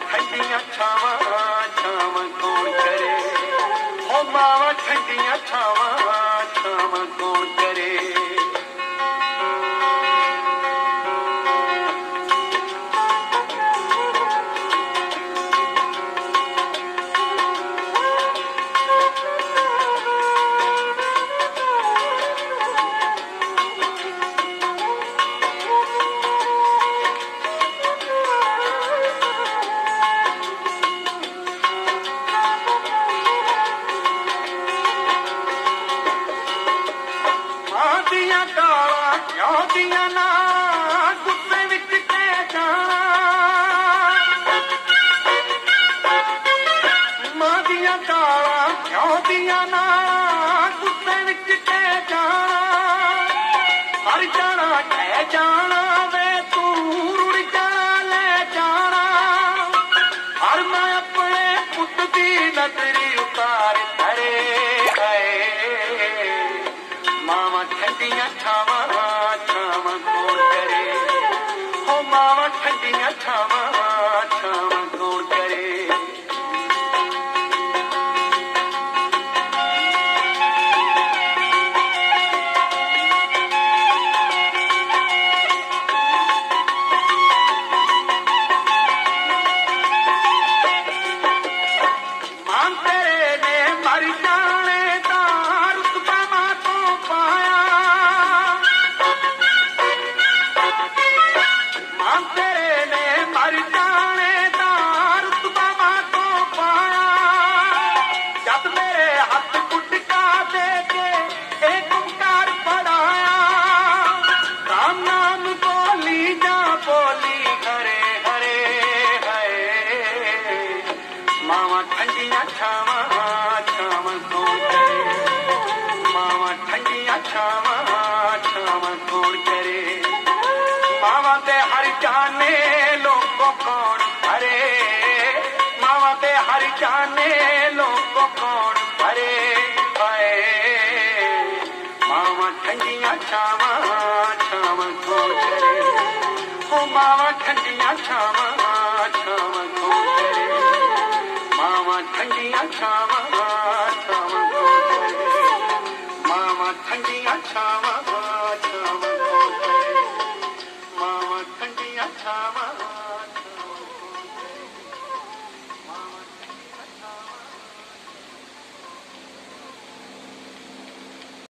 ठावा ठहंदी अचां गोे ਨੌਦੀਆਂ ਨਾ ਗੁੱਸੇ ਵਿੱਚ ਪੈ ਜਾ ਮਾਂ ਦੀਆਂ ਕਾਲਾਂ ਨਾ ਕੁੱਤੇ ਵਿੱਚ ਪੈ ਜਾ ਹਰ ਜਾਣਾ ਕਹਿ ਜਾਣਾ Oh, mama, thinking of Tama. मामा ठंडिया छावा छावन तोड़ करे मामा ठंडिया छावा छावन तोड़ करे मामा ते हर जाने लोगों कौन भरे मामा ते हर जाने लोगों कौन भरे आए मामा ठंडिया छावा छावन तोड़ करे ओ मामा ठंडिया छावा